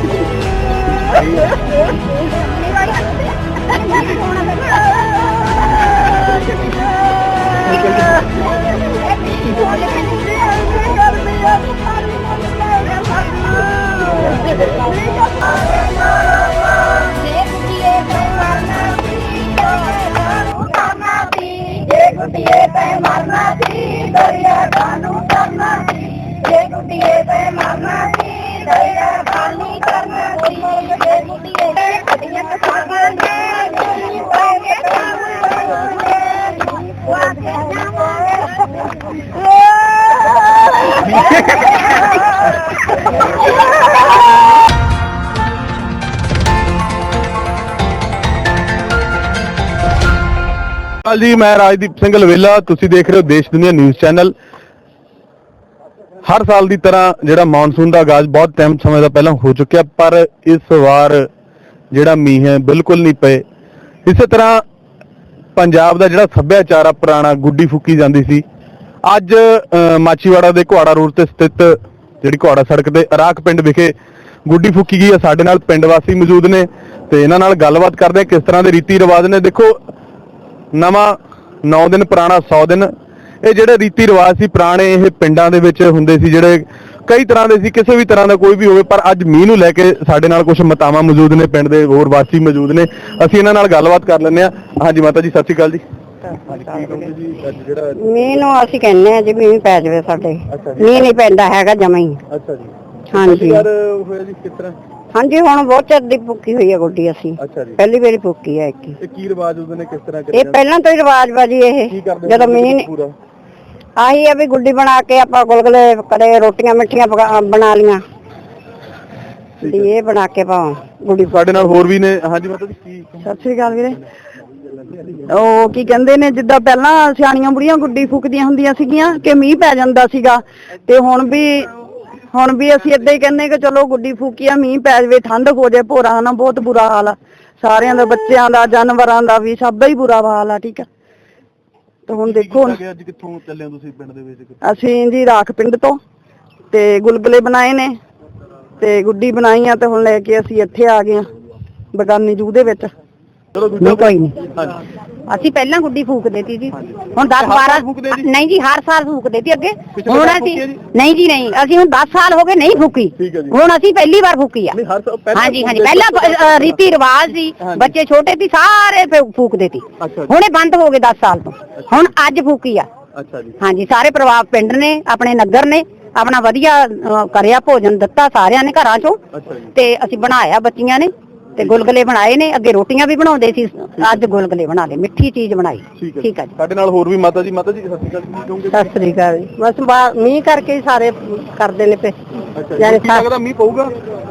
Please, ਗੁੱਡੀਆਂ ਜੀ, ਮੈਂ ਰਾਜਦੀਪ ਸਿੰਘ ਲਵੇਲਾ। ਤੁਸੀਂ ਦੇਖ ਰਹੇ ਹੋ ਦੇਸ਼ ਦੁਨੀਆ ਨਿਊਜ਼ ਚੈਨਲ। ਹਰ ਸਾਲ ਦੀ ਤਰ੍ਹਾਂ ਜਿਹੜਾ ਮੌਨਸੂਨ ਦਾ ਆਗਾਜ਼ ਬਹੁਤ ਟਾਈਮ ਸਮੇਂ ਦਾ ਪਹਿਲਾਂ ਹੋ ਚੁੱਕਿਆ, ਪਰ ਇਸ ਵਾਰ ਜਿਹੜਾ ਮੀਂਹ ਹੈ ਬਿਲਕੁਲ ਨਹੀਂ ਪਏ। ਇਸੇ ਤਰ੍ਹਾਂ ਪੰਜਾਬ ਦਾ ਜਿਹੜਾ ਸੱਭਿਆਚਾਰ ਆ ਪੁਰਾਣਾ ਗੁੱਡੀ ਫੁੱਕੀ ਜਾਂਦੀ ਸੀ। ਅੱਜ ਅਹ, ਮਾਚੀਵਾੜਾ ਦੇ ਕੁਹਾੜਾ ਰੋਡ ਤੇ ਸਥਿਤ ਜਿਹੜੀ ਕੁਹਾੜਾ ਸੜਕ ਤੇ ਅਰਾਕ ਪਿੰਡ ਵਿਖੇ ਗੁੱਡੀ ਫੁੱਕੀ ਗਈ ਹੈ। ਸਾਡੇ ਨਾਲ ਪਿੰਡ ਵਾਸੀ ਮੌਜੂਦ ਨੇ ਤੇ ਇਹਨਾਂ ਨਾਲ ਗੱਲਬਾਤ ਕਰਦੇ ਹਾਂ ਕਿਸ ਤਰ੍ਹਾਂ ਦੇ ਰੀਤੀ ਰਿਵਾਜ ਨੇ। ਦੇਖੋ ਨਵਾਂ 9 ਦਿਨ ਪੁਰਾਣਾ 100 ਦਿਨ ਇਹ ਜਿਹੜੇ ਰੀਤੀ ਰਿਵਾਜ ਸੀ ਪੁਰਾਣੇ ਇਹ ਪਿੰਡਾਂ ਦੇ ਵਿੱਚ ਹੁੰਦੇ ਸੀ ਜਿਹੜੇ ਕਈ ਤਰ੍ਹਾਂ ਦੇ ਸੀ ਕਿਸੇ ਵੀ ਤਰ੍ਹਾਂ ਦਾ ਕੋਈ ਵੀ ਹੋਵੇ ਪਰ ਅੱਜ ਮੀਂਹ ਨੂੰ ਲੈ ਕੇ ਸਾਡੇ ਨਾਲ ਕੁਝ ਮਤਾਵਾਂ ਮੌਜੂਦ ਨੇ ਪਿੰਡ ਦੇ ਹੋਰ ਵਾਸੀ ਮੌਜੂਦ ਨੇ ਅਸੀਂ ਇਹਨਾਂ ਨਾਲ ਗੱਲਬਾਤ ਕਰ ਲੈਂਦੇ ਹਾਂ। ਹਾਂਜੀ ਮਾਤਾ ਜੀ ਸਤਿ ਸ਼੍ਰੀ ਅਕਾਲ ਜੀ। ਮੀਂਹ ਨੂੰ ਅਸੀਂ ਕਹਿੰਨੇ ਆ ਜੀ ਮੀਂਹ ਪੈ ਜਾਵੇ ਸਾਡੇ। ਮੀਂਹ ਨਹੀਂ ਪੈਂਦਾ ਹੈਗਾ ਜਮਾ ਹੀ। ਅੱਛਾ ਜੀ। ਹਾਂਜੀ। ਹੋਇਆ ਜੀ ਕਿਸ ਤਰ੍ਹਾਂ? ਹਾਂਜੀ ਹੁਣ ਬਹੁਤ ਚਿਰ ਦੀ ਭੁੱਕੀ ਹੋਈ ਹੈ ਗੁੱਡੀ ਅਸੀਂ। ਪਹਿਲੀ ਵਾਰੀ ਭੁੱਕੀ ਹੈ ਇੱਕ ਕੀ ਰਿਵਾਜ ਉਹਦੇ ਨੇ ਕਿਸ ਤਰ੍ਹਾਂ ਇਹ ਪਹਿਲਾਂ ਤੋਂ ਹੀ ਰਿਵਾਜ ਬਾਜੀ ਇਹ। ਜਦੋਂ ਮੀਂਹ ਆਹੀ ਆ ਵੀ ਗੁੱਡੀ ਬਣਾ ਕੇ ਆਪਾਂ ਗੁਲਗੁਲੇ ਕਦੇ ਰੋਟੀਆਂ ਮਿੱਠੀਆਂ ਪਕਾ- ਬਣਾ ਲੀਆਂ ਵੀ ਇਹ ਬਣਾ ਕੇ ਪਾਵਾਂ ਗੁੱਡੀ। ਸਾਡੇ ਨਾਲ ਹੋਰ ਵੀ ਨੇ। ਹਾਂਜੀ ਮਾਤਾ ਜੀ ਕੀ ਸਤਿ ਸ੍ਰੀ ਅਕਾਲ ਵੀਰੇ। ਉਹ ਕੀ ਕਹਿੰਦੇ ਨੇ ਜਿੱਦਾਂ ਪਹਿਲਾਂ ਸਿਆਣੀਆਂ ਬੁੜੀਆਂ ਗੁੱਡੀ ਫੂਕਦੀਆਂ ਹੁੰਦੀਆਂ ਸੀਗੀਆਂ ਕਿ ਮੀਂਹ ਪੈ ਜਾਂਦਾ ਸੀਗਾ। ਤੇ ਹੁਣ ਵੀ ਹੁਣ ਵੀ ਅਸੀਂ ਏਦਾਂ ਹੀ ਕਹਿੰਦੇ ਕਿ ਚਲੋ ਗੁੱਡੀ ਫੂਕੀਆ ਮੀਂਹ ਪੈ ਜਾਵੇ ਠੰਡ ਹੋ ਜਾਏ ਭੋਰਾ ਨਾ ਬਹੁਤ ਬੁਰਾ ਹਾਲ ਆ। ਸਾਰਿਆਂ ਦਾ ਬੱਚਿਆਂ ਦਾ ਜਾਨਵਰਾਂ ਦਾ ਵੀ ਸਭ ਦਾ ਹੀ ਬੁਰਾ ਹਾਲ ਆ ਠੀਕ ਆ। ਤੇ ਹੁਣ ਦੇਖੋ ਹੁਣ ਅੱਜ? ਕਿੱਥੋਂ ਚੱਲੇ ਹੋ ਤੁਸੀਂ ਪਿੰਡ ਦੇ ਵਿੱਚ? ਅਸੀਂ ਜੀ ਰਾਖ ਪਿੰਡ ਤੋਂ ਤੇ ਗੁਲਗੁਲੇ ਬਣਾਏ ਨੇ ਤੇ ਗੁੱਡੀ ਬਣਾਈ ਆ ਤੇ ਹੁਣ ਲੈ ਕੇ ਅਸੀਂ ਇੱਥੇ ਆ ਗਏ ਆ ਬਗਾਨੀ ਜੂ ਦੇ ਵਿੱਚ। ਚਲੋ ਨਹੀਂ ਕੋਈ ਨਹੀਂ ਹਾਂਜੀ। ਅਸੀਂ ਪਹਿਲਾਂ ਗੁੱਡੀ ਫੂਕਦੇ ਸੀ ਜੀ। ਹੁਣ 10 ਹਰ ਸਾਲ 12 ਫੂਕਦੇ ਜੀ? ਨਹੀਂ ਜੀ ਹਰ ਸਾਲ ਫੂਕਦੇ ਸੀ ਅੱਗੇ। ਹੁਣ ਅਸੀਂ? ਨਹੀਂ ਜੀ ਨਹੀਂ। ਅਸੀਂ ਹੁਣ 10 ਸਾਲ ਹੋ ਗਏ ਨਹੀਂ ਫੂਕੀ। ਹੁਣ ਅਸੀਂ ਪਹਿਲੀ ਵਾਰ ਫੂਕੀ ਆ। ਹਾਂਜੀ ਹਾਂਜੀ। ਪਹਿਲਾਂ ਰੀਤੀ ਰਿਵਾਜ ਸੀ। ਬੱਚੇ ਛੋਟੇ ਸੀ ਸਾਰੇ ਫੂਕਦੇ ਸੀ। ਹੁਣ ਇਹ ਬੰਦ ਹੋ ਗਏ 10 ਸਾਲ ਤੋਂ। ਹੁਣ ਅੱਜ ਫੂਕੀ ਆ। ਅੱਛਾ ਜੀ। ਹਾਂਜੀ ਸਾਰੇ ਪਰਿਵਾਰ ਪਿੰਡ ਨੇ ਆਪਣੇ ਨਗਰ ਨੇ ਆਪਣਾ ਵਧੀਆ ਕਰਿਆ ਭੋਜਨ ਦਿੱਤਾ ਸਾਰਿਆਂ ਨੇ ਘਰਾਂ ਚੋਂ। ਤੇ ਅਸੀਂ ਬਣਾਇਆ ਬੱਚੀਆਂ ਨੇ। ਤੇ ਗੁਲਗੁਲੇ ਬਣਾਏ ਨੇ ਅੱਗੇ ਰੋਟੀਆਂ ਵੀ ਬਣਾਉਂਦੇ ਸੀ ਅੱਜ ਗੁਲਗੁਲੇ ਬਣਾ ਲਏ ਮਿੱਠੀ ਚੀਜ਼ ਬਣਾਈ। ਠੀਕ ਹੈ ਜੀ। ਸਾਡੇ ਨਾਲ ਹੋਰ ਵੀ ਮਾਤਾ ਜੀ ਮਾਤਾ ਜੀ ਸਤਿ ਸ਼੍ਰੀ ਅਕਾਲ ਕਹੋਗੇ? ਸਤਿ ਸ੍ਰੀ ਅਕਾਲ ਜੀ। ਬਸ ਬਾ- ਮੀਂਹ ਕਰਕੇ ਹੀ ਸਾਰੇ ਕਰਦੇ ਨੇ ਅੱਛਾ ਯਾਨੀ ਜੀ ਕੀ ਲੱਗਦਾ ਮੀਂਹ ਪਊਗਾ?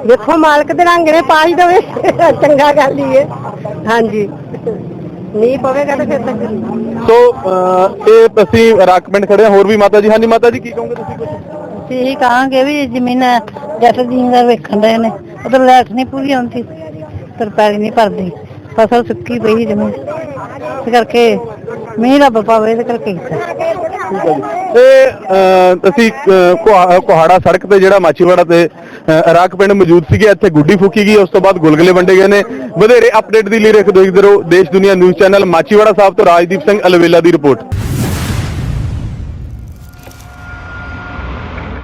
ਦੇਖੋ ਮਾਲਕ ਦੇ ਰੰਗ ਨੇ ਪਾ ਹੀ ਦਵੇ। ਚੰਗਾ ਗੱਲ ਹੀ ਹੈ। ਹਾਂਜੀ। ਮੀਂਹ ਪਵੇਗਾ ਤਾਂ ਫਿਰ ਤੱਕ ਸੋ ਅਹ, ਇਹ ਅਸੀਂ ਰਾਕ ਪਿੰਡ ਖੜੇ ਹਾਂ ਹੋਰ ਵੀ ਮਾਤਾ ਜੀ। ਹਾਂਜੀ ਮਾਤਾ ਜੀ ਕੀ ਕਹੋਗੇ ਤੁਸੀਂ ਕੁਝ ਅਸੀਂ ਇਹੀ ਕਹਾਂਗੇ ਵੀ ਜ਼ਮੀਨ ਜੱਟ ਜ਼ਿਮੀਂਦਾਰ ਵੇਖਣ ਦੇ ਨੇ। ਉਧਰ ਲੈਟ ਨਹੀਂ ਪੂਰੀ ਆਉਂਦੀ। ਤਰਪਾਲੀ ਨਹੀਂ ਭਰਦੀ ਫਸਲ ਸੁੱਕੀ ਪਈ ਜ਼ਮੀਨ। ਇਸ ਕਰਕੇ ਮੀਂਹ ਰੱਬ ਪਾਵੇ ਇਸ ਕਰਕੇ ਠੀਕ ਹੈ ਜੀ ਤੇ ਅਹ, ਅਸੀਂ ਅਹ, ਕੁਹਾ- ਕੁਹਾੜਾ ਸੜਕ ਤੇ ਜਿਹੜਾ ਮਾਚੀਵਾੜਾ ਤੇ ਅਹ, ਰਾਕ ਪਿੰਡ ਮੌਜੂਦ ਸੀਗੇ ਇੱਥੇ ਗੁੱਡੀ ਫੂਕੀ ਗਈ ਉਸ ਤੋਂ ਬਾਅਦ ਗੁਲਗਲੇ ਵੰਡੇ ਗਏ ਨੇ। ਵਧੇਰੇ ਅਪਡੇਟ ਦੀ ਲਈ ਰੱਖ ਦੇਖਦੇ ਰਹੋ ਦੇਸ਼ ਦੁਨੀਆ ਨਿਊਜ਼ ਚੈਨਲ ਮਾਚੀਵਾੜਾ ਸਾਹਿਬ ਤੋਂ ਰਾਜਦੀਪ ਸਿੰਘ ਅਲਵੇਲਾ ਦੀ ਰਿਪੋਰਟ।